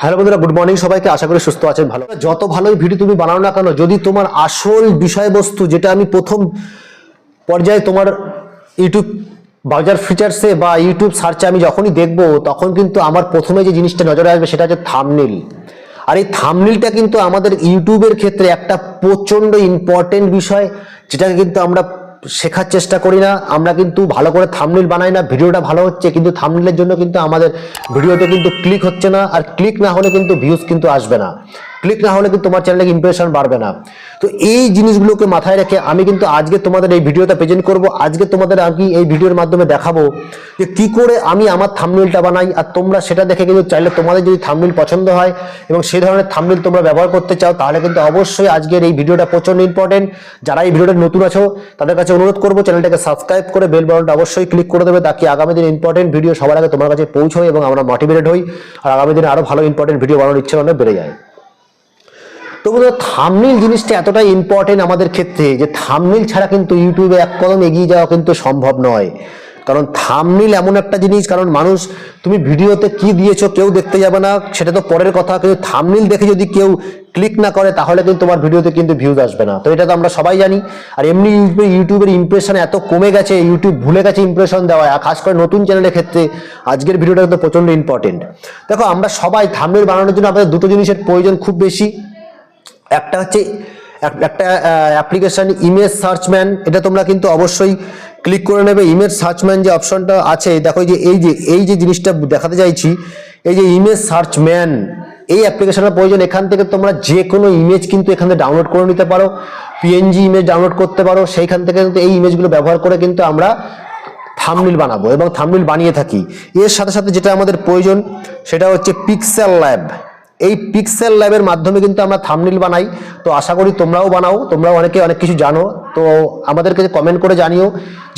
Hello বন্ধুরা good morning সবাইকে, আশা করি সুস্থ আছেন, ভালো যত ভালোই ভিডিও তুমি বানাও না কেন, যদি তোমার আসল বিষয়বস্তু যেটা আমি প্রথম পর্যায়ে তোমার ইউটিউব বাজার ফিচার্সে বা ইউটিউব সার্চে আমি যখনই দেখব, তখন কিন্তু আমার প্রথমে যে জিনিসটা নজরে আসবে সেটা হচ্ছে থামনিল আর এই থামনিলটা কিন্তু আমাদের ইউটিউবের ক্ষেত্রে একটা প্রচণ্ড ইম্পর্টেন্ট বিষয়, যেটাকে কিন্তু আমরা শেখার চেষ্টা করি না, আমরা কিন্তু ভালো করে থামনিল বানাই না, ভিডিওটা ভালো হচ্ছে, কিন্তু থামনিলের জন্য কিন্তু আমাদের ভিডিওতে কিন্তু ক্লিক হচ্ছে না, আর ক্লিক না হলে কিন্তু ভিউজ কিন্তু আসবে না। ক্লিক না হলে কিন্তু তোমার চ্যানেলে ইমপ্রেশন বাড়বে না। তো এই জিনিসগুলোকে মাথায় রেখে আমি কিন্তু আজকে তোমাদের এই ভিডিওটা প্রেজেন্ট করব। আজকে তোমাদের আমি এই ভিডিওর মাধ্যমে দেখাবো যে কি করে আমি আমার থামনিলটা বানাই আর তোমরা সেটা দেখে কিন্তু চাইলে তোমাদের যদি থামনিল পছন্দ হয় এবং সেই ধরনের থামনিল তোমরা ব্যবহার করতে চাও, তাহলে কিন্তু অবশ্যই আজকের এই ভিডিওটা প্রচণ্ড ইম্পর্টেন্ট যারা এই ভিডিওটা নতুন আছো, তাদের কাছে অনুরোধ করব চ্যানেলটাকে সাবস্ক্রাইব করে বেল বাটনটা অবশ্যই ক্লিক করে দেবে তাকে আগামী দিন ইম্পর্টেন্ট ভিডিও সবার আগে তোমার কাছে পৌঁছয় এবং আমরা মোটিভেটেড হই। আর আগামী দিনে আরও ভালো ইম্পর্টেন্ট ভিডিও বানানোর ইচ্ছে অনেক বেড়ে যায়। তো বন্ধুরা থামনিল জিনিসটা এতটাই ইম্পর্টেন্ট আমাদের ক্ষেত্রে যে থামনিল ছাড়া কিন্তু ইউটিউবে এক কদম এগিয়ে যাওয়া কিন্তু সম্ভব নয়। কারণ থামনিল এমন একটা জিনিস, কারণ মানুষ, তুমি ভিডিওতে কি দিয়েছ কেউ দেখতে যাবে না, সেটা তো পরের কথা। কিন্তু থামনিল দেখে যদি কেউ ক্লিক না করে, তাহলে কিন্তু তোমার ভিডিওতে কিন্তু ভিউজ আসবে না। তো এটা তো আমরা সবাই জানি। আর এমনি ইউটিউবে, ইউটিউবের ইমপ্রেশন এত কমে গেছে ইউটিউব ভুলে গেছে ইমপ্রেশন দেওয়া। আর খাস করে নতুন চ্যানেলের ক্ষেত্রে, আজকের ভিডিওটা কিন্তু প্রচণ্ড ইম্পর্টেন্ট দেখো, আমরা সবাই থামনিল বানানোর জন্য আমাদের দুটো জিনিসের প্রয়োজন খুব বেশি। একটা হচ্ছে এক- একটা অ্যাপ্লিকেশন ইমেজ সার্চম্যান এটা তোমরা কিন্তু অবশ্যই ক্লিক করে নেবে। ইমেজ সার্চম্যান যে অপশনটা আছে, দেখো যে, এই যে এই যে জিনিসটা দেখাতে চাইছি, এই যে ইমেজ সার্চম্যান এই অ্যাপ্লিকেশনের প্রয়োজন। এখান থেকে তোমরা যে কোনো ইমেজ কিন্তু এখানে ডাউনলোড করে নিতে পারো পিএনজি ইমেজ ডাউনলোড করতে পারো। সেইখান থেকে কিন্তু এই ইমেজগুলো ব্যবহার করে কিন্তু আমরা থামনিল বানাবো এবং থামনিল বানিয়ে থাকি। এর সাথে সাথে যেটা আমাদের প্রয়োজন, সেটা হচ্ছে পিক্সেল ল্যাব এই পিক্সেল ল্যাবের মাধ্যমে কিন্তু আমরা থামনিল বানাই। তো আশা করি তোমরাও বানাও, তোমরাও অনেকে অনেক কিছু জানো। তো আমাদেরকে কমেন্ট করে জানিও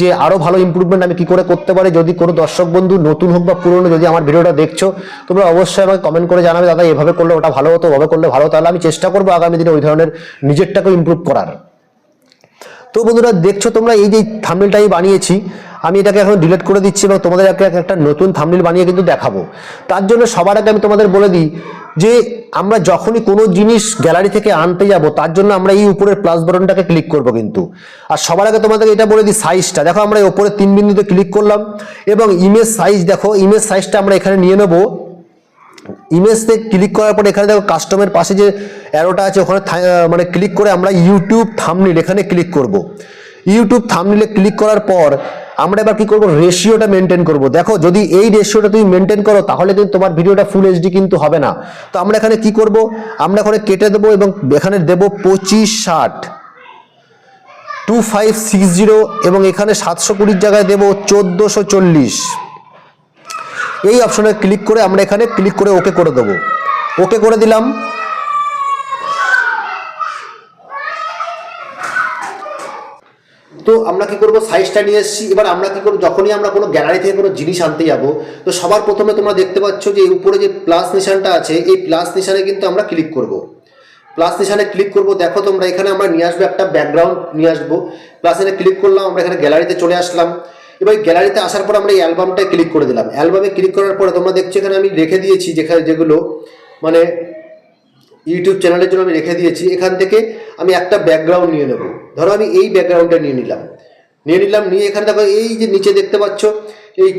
যে আরও ভালো ইমপ্রুভমেন্ট আমি কি করে করতে পারি। যদি কোনো দর্শক বন্ধু নতুন হোক বা পুরনো, যদি আমার ভিডিওটা দেখছ, তোমরা অবশ্যই আমাকে কমেন্ট করে জানাবে, দাদা, এভাবে করলে ওটা ভালো হতো, ওভাবে করলে ভালো তাহলে আমি চেষ্টা করব আগামী দিনে ওই ধরনের নিজেরটাকে ইমপ্রুভ করার। তো বন্ধুরা, দেখছ তোমরা এই যে থামনেলটা আমি বানিয়েছি, আমি এটাকে এখন ডিলিট করে দিচ্ছি এবং তোমাদের একটা নতুন থামনেল বানিয়ে কিন্তু দেখাবো। তার জন্য সবার আগে আমি তোমাদের বলে দিই যে আমরা যখনই কোনো জিনিস গ্যালারি থেকে আনতে যাব, তার জন্য আমরা এই উপরের প্লাস বাটনটাকে ক্লিক করব কিন্তু। আর সবার আগে তোমাদের এটা বলে দিই সাইজটা দেখো আমরা উপরে তিন বিন্দুতে ক্লিক করলাম এবং ইমেজ সাইজ দেখো ইমেজ সাইজটা আমরা এখানে নিয়ে নেব। ইমেজতে ক্লিক করার পর এখানে দেখো কাস্টমের পাশে যে অ্যারোটা আছে, ওখানে মানে ক্লিক করে আমরা ইউটিউব থামনিল এখানে ক্লিক করব। ইউটিউব থামনিলে ক্লিক করার পর আমরা এবার কি করব? রেশিওটা মেনটেন করব। দেখো, যদি এই রেশিওটা তুমি মেনটেন করো, তাহলে কিন্তু তোমার ভিডিওটা ফুল এইচডি কিন্তু হবে না। তো আমরা এখানে কি করব? আমরা এখানে কেটে দেবো এবং এখানে দেবো পঁচিশ ষাট। টু ফাইভ সিক্স জিরো এবং এখানে সাতশো কুড়ির জায়গায় দেবো চোদ্দোশো চল্লিশ। এই অপশনে ক্লিক করে আমরা এখানে ক্লিক করে ওকে করে দেবো। ওকে করে দিলাম। তো আমরা কি করব? সাইজটা নিয়ে এসেছি। এবার আমরা কি করব? যখনই আমরা কোনো গ্যালারি থেকে কোনো জিনিস আনতে যাব, তো সবার প্রথমে তোমরা দেখতে পাচ্ছ যে উপরে যে প্লাস নিশানটা আছে, এই প্লাস নিশানে কিন্তু আমরা ক্লিক করব। প্লাস নিশানে ক্লিক করব। দেখো তোমরা এখানে আমরা নিয়ে আসব একটা ব্যাকগ্রাউন্ড নিয়ে আসব। প্লাস এখানে ক্লিক করলাম, আমরা এখানে গ্যালারিতে চলে আসলাম। এবার গ্যালারিতে আসার পর আমরা এই অ্যালবামটায় ক্লিক করে দিলাম। অ্যালবামে ক্লিক করার পরে তোমরা দেখছ এখানে আমি রেখে দিয়েছি যেখানে যেগুলো মানে ইউটিউব চ্যানেলের জন্য আমি রেখে দিয়েছি। এখান থেকে আমি একটা ব্যাকগ্রাউন্ড নিয়ে নেব। ধরো আমি এই ব্যাকগ্রাউন্ডটা নিয়ে নিলাম। নিয়ে নিলাম, নিয়ে এখানে দেখো এই যে নিচে দেখতে পাচ্ছ, এই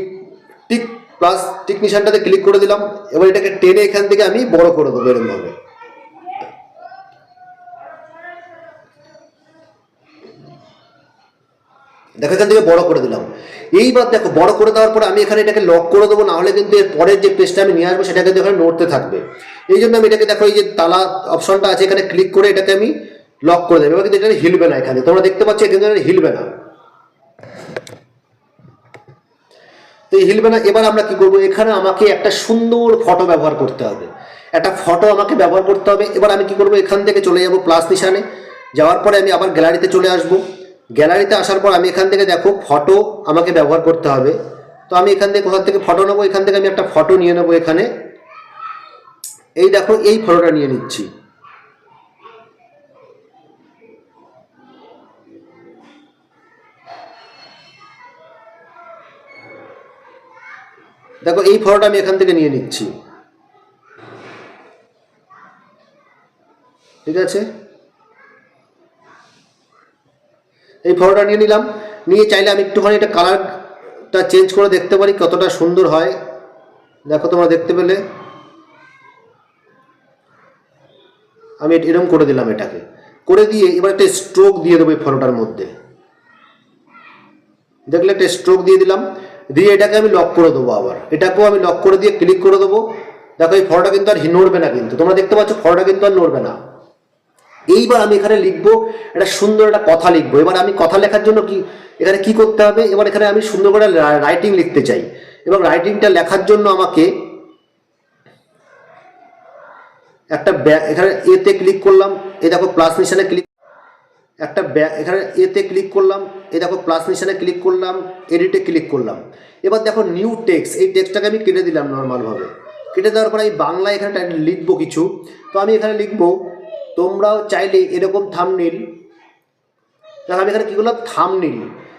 টিক প্লাস টিক নিশানটাতে ক্লিক করে দিলাম, এবার এটাকে টেনে এখান থেকে আমি বড় করে দেবো এরকমভাবে দেখো এখান থেকে বড় করে দিলাম। এইবার দেখো বড় করে দেওয়ার পরে আমি এখানে এটাকে লক করে দেবো, নাহলে কিন্তু এর পরের যে পেজটা আমি নিয়ে আসব, সেটা কিন্তু এখানে নড়তে থাকবে। এই জন্য আমি এটাকে দেখো এই যে তালা অপশনটা আছে, এখানে ক্লিক করে এটাকে আমি লক করে দেবো। কিন্তু এটা হিলবে না এখানে। তোমরা দেখতে পাচ্ছ এটা হিলবে না তো এই হিলবে না এবার আমরা কি করব? এখানে আমাকে একটা সুন্দর ফটো ব্যবহার করতে হবে। একটা ফটো আমাকে ব্যবহার করতে হবে। এবার আমি কি করব? এখান থেকে চলে যাব প্লাস নিশানে। যাওয়ার পরে আমি আবার গ্যালারিতে চলে আসব। গ্যালারিতে আসার পর আমি এখান থেকে দেখো ফটো আমাকে ব্যবহার করতে হবে। তো আমি এখান থেকে কোথা থেকে ফটো নেব? এখান থেকে আমি একটা ফটো নিয়ে নেব এখানে। এই দেখো, এই ফটোটা নিয়ে নিচ্ছি। দেখো, এই ফটোটা আমি এখান থেকে নিয়ে নিচ্ছি। ঠিক আছে? এই ফটোটা নিয়ে নিলাম। নিয়ে চাইলে আমি একটুখানি এটা কালারটা চেঞ্জ করে দেখতে পারি কতটা সুন্দর হয়। দেখো, তোমরা দেখতে পেলে। আমি এরকম করে দিলাম এটাকে। করে দিয়ে এবার একটা স্ট্রোক দিয়ে দেবো এই ফটোটার মধ্যে। দেখলে একটা স্ট্রোক দিয়ে দিলাম। দিয়ে এটাকে আমি লক করে দেবো আবার। এটাকেও আমি লক করে দিয়ে ক্লিক করে দেবো। দেখো এই ফটোটা কিন্তু আর নড়বে না কিন্তু। তোমরা দেখতে পাচ্ছ ফটোটা কিন্তু আর নড়বে না। এইবার আমি এখানে লিখব, একটা সুন্দর একটা কথা লিখব। এবার আমি কথা লেখার জন্য কি এখানে কি করতে হবে? এবার এখানে আমি সুন্দর করে রাইটিং লিখতে চাই। এবং রাইটিংটা লেখার জন্য আমাকে একটা এখানে এতে ক্লিক করলাম। এই দেখো প্লাস নিশানে ক্লিক একটা এখানে এতে ক্লিক করলাম এ দেখো প্লাস নিশানে ক্লিক করলাম এডিটে ক্লিক করলাম। এবার দেখো নিউ টেক্সট এই টেক্সটটাকে আমি কেটে দিলাম নর্মালভাবে কেটে দেওয়ার পরে আমি বাংলায় এখানে লিখব কিছু। তো আমি এখানে লিখব, তোমরাও চাইলে এরকম থাম থামনিল দেখো আমি এখানে কী করলাম? থাম থামনিল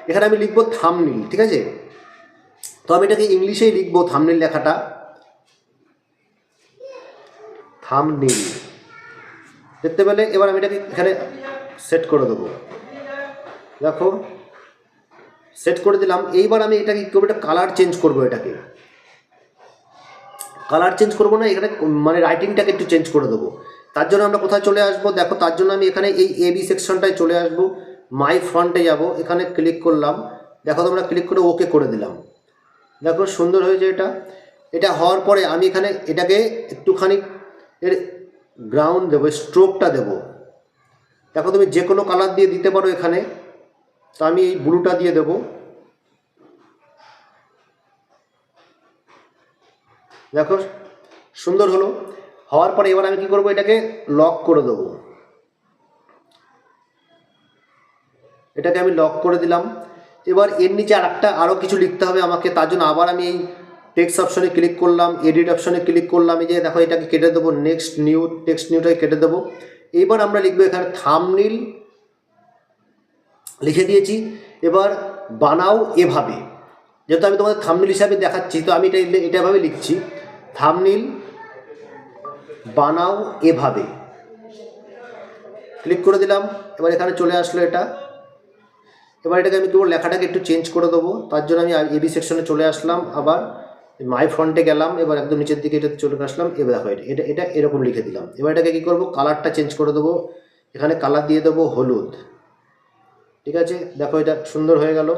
এখানে আমি লিখব থামনিল ঠিক আছে? তো আমি এটাকে ইংলিশেই লিখব থামনিল লেখাটা। থাম থামনিল দেখতে পেলে? এবার আমি এটাকে এখানে সেট করে দেবো। দেখো, সেট করে দিলাম। এইবার আমি এটাকে কী করব, এটা কালার চেঞ্জ করব এটাকে। কালার চেঞ্জ করব না, এখানে মানে রাইটিংটাকে একটু চেঞ্জ করে দেবো। তার জন্য আমরা কোথায় চলে আসব? দেখো, তার জন্য আমি এখানে এই এবি সেকশনটায় চলে আসব। মাই ফ্রন্টে যাব। এখানে ক্লিক করলাম। দেখো, তোমরা ক্লিক করে ওকে করে দিলাম। দেখো, সুন্দর হয়েছে এটা। এটা হওয়ার পরে আমি এখানে এটাকে একটুখানি এর গ্রাউন্ড দেবো স্ট্রোকটা দেবো। দেখো তুমি যে কোনো কালার দিয়ে দিতে পারো এখানে। তো আমি এই ব্লুটা দিয়ে দেবো। দেখো, সুন্দর হলো। হওয়ার পরে এবার আমি কি করব, এটাকে লক করে দেবো। এটাকে আমি লক করে দিলাম। এবার এর নিচে আর একটা আরও কিছু লিখতে হবে আমাকে। তার জন্য আবার আমি এই টেক্সট অপশনে ক্লিক করলাম এডিট অপশনে ক্লিক করলাম। এই যে দেখো, এটাকে কেটে দেবো। নেক্সট নিউ টেক্সট নিউটাকে কেটে দেবো। এইবার আমরা লিখব এখানে থামনিল লিখে দিয়েছি। এবার বানাও এভাবে। যেহেতু আমি তোমাদের থামনিল হিসাবে দেখাচ্ছি, তো আমি এটা এটা এভাবে লিখছি। থামনিল বানাও এভাবে। ক্লিক করে দিলাম। এবার এখানে চলে আসলো এটা। এবার এটাকে আমি কেবল লেখাটাকে একটু চেঞ্জ করে দেবো। তার জন্য আমি এবি সেকশনে চলে আসলাম আবার। মাই ফ্রন্টে গেলাম, এবার একদম নিচের দিকে এটা চলে আসলাম, এবার দেখো এটা এটা এটা এরকম লিখে দিলাম। এবার এটাকে কী করব? কালারটা চেঞ্জ করে দেবো। এখানে কালার দিয়ে দেবো হলুদ। ঠিক আছে? দেখো এটা সুন্দর হয়ে গেল।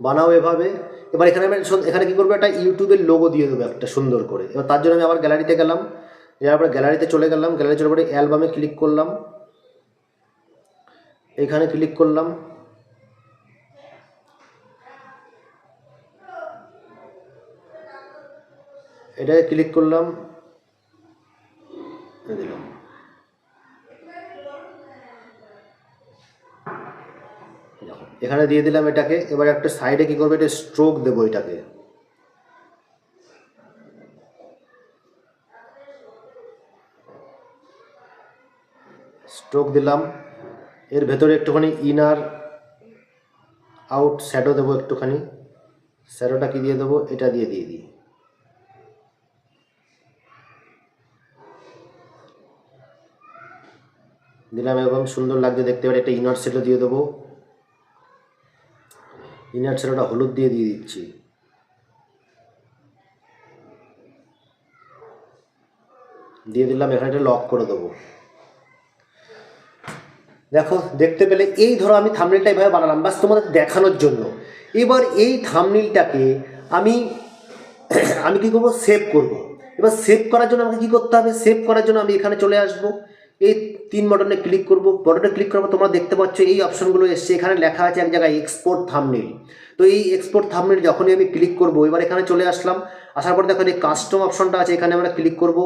বানাও এভাবে। এবার এখানে আমি এখানে কী করব? একটা ইউটিউবের লোগো দিয়ে দেবো একটা সুন্দর করে। এবার তার জন্য আমি আবার গ্যালারিতে গেলাম। পরে গ্যালারিতে চলে গেলাম। গ্যালারি চলে পরে অ্যালবামে ক্লিক করলাম। এখানে ক্লিক করলাম। এটাকে ক্লিক করলাম দিলাম। এখানে দিয়ে দিলাম এটাকে, এবার একটা সাইডে কি করবে, এটা স্ট্রোক দেবো এটাকে। স্ট্রোক দিলাম, এর ভেতরে একটুখানি ইনার আউট শ্যাডো দেবো একটুখানি। শ্যাডোটা কি দিয়ে দেবো? এটা দিয়ে দিয়ে দিই। দিলাম এবং সুন্দর লাগছে, দেখতে পারি একটা ইনার শ্যাডো দিয়ে দেবো। ইনার শ্যাডোটা হলুদ দিয়ে দিয়ে দিচ্ছি। দিয়ে দিলাম, এখানে এটা লক করে দেবো। দেখো, দেখতে পেলে এই ধরো আমি থামনিলটা এইভাবে বানালাম বাস তোমাদের দেখানোর জন্য। এবার এই থামনিলটাকে আমি আমি কি করব? সেভ করব। এবার সেভ করার জন্য আমাকে কী করতে হবে? সেভ করার জন্য আমি এখানে চলে আসব। এই তিন বটনে ক্লিক করব। বটনে ক্লিক পর তোমরা দেখতে পাচ্ছ এই অপশনগুলো এসছে। এখানে লেখা আছে এক জায়গায় এক্সপোর্ট থামনিল তো এই এক্সপোর্ট থামনিল যখনই আমি ক্লিক করব, এবার এখানে চলে আসলাম। আসার পর দেখো এই কাস্টম অপশনটা আছে, এখানে আমরা ক্লিক করব।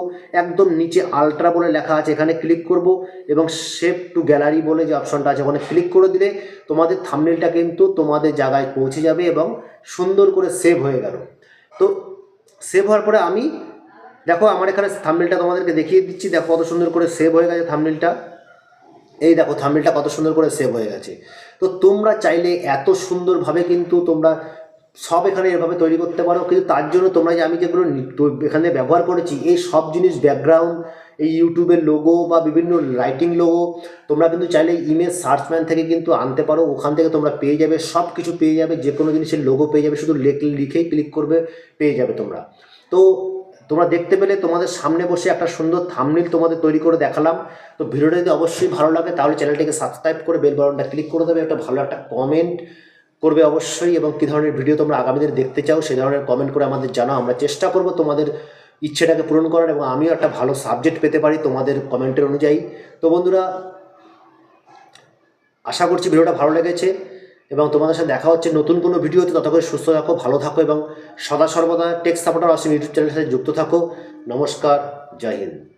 একদম নিচে আলট্রা বলে লেখা আছে, এখানে ক্লিক করব। এবং সেভ টু গ্যালারি বলে যে অপশনটা আছে, ওখানে ক্লিক করে দিলে তোমাদের থামনেলটা কিন্তু তোমাদের জায়গায় পৌঁছে যাবে এবং সুন্দর করে সেভ হয়ে গেল। তো সেভ হওয়ার পরে আমি দেখো, আমার এখানে থামনেলটা তোমাদেরকে দেখিয়ে দিচ্ছি। দেখো কত সুন্দর করে সেভ হয়ে গেছে থামনেলটা এই দেখো থাম্বনেলটা কত সুন্দর করে সেভ হয়ে গেছে। তো তোমরা চাইলে এত সুন্দরভাবে কিন্তু তোমরা সব এখানে এভাবে তৈরি করতে পারো। কিন্তু তার জন্য তোমরা যে আমি যেগুলো এখানে ব্যবহার করেছি, এই সব জিনিস ব্যাকগ্রাউন্ড এই ইউটিউবের লোগো বা বিভিন্ন রাইটিং লোগো তোমরা কিন্তু চাইলে ইমেজ সার্চম্যান থেকে কিন্তু আনতে পারো। ওখান থেকে তোমরা পেয়ে যাবে সব কিছু পেয়ে যাবে যে কোনো জিনিসের লোগো পেয়ে যাবে। শুধু লেখ লিখেই ক্লিক করবে, পেয়ে যাবে তোমরা। তো তোমরা দেখতে পেলে তোমাদের সামনে বসে একটা সুন্দর থামনিল তোমাদের তৈরি করে দেখালাম। তো ভিডিওটা যদি অবশ্যই ভালো লাগে, তাহলে চ্যানেলটিকে সাবস্ক্রাইব করে বেল বাটনটা ক্লিক করে দেবে, একটা ভালো একটা কমেন্ট করবে অবশ্যই। এবং কী ধরনের ভিডিও তোমরা আগামী দিনে দেখতে চাও সেই ধরনের কমেন্ট করে আমাদের জানাও। আমরা চেষ্টা করব তোমাদের ইচ্ছেটাকে পূরণ করার এবং আমিও একটা ভালো সাবজেক্ট পেতে পারি তোমাদের কমেন্টের অনুযায়ী। তো বন্ধুরা, আশা করছি ভিডিওটা ভালো লেগেছে। এবং তোমাদের সাথে দেখা হচ্ছে নতুন কোনো ভিডিওতে, ততক্ষণ সুস্থ থাকো, ভালো থাকো এবং সদা সর্বদা টেক্স সাপোর্টার অসীম ইউটিউব চ্যানেলের সাথে যুক্ত থাকো। নমস্কার, জয় হিন্দ।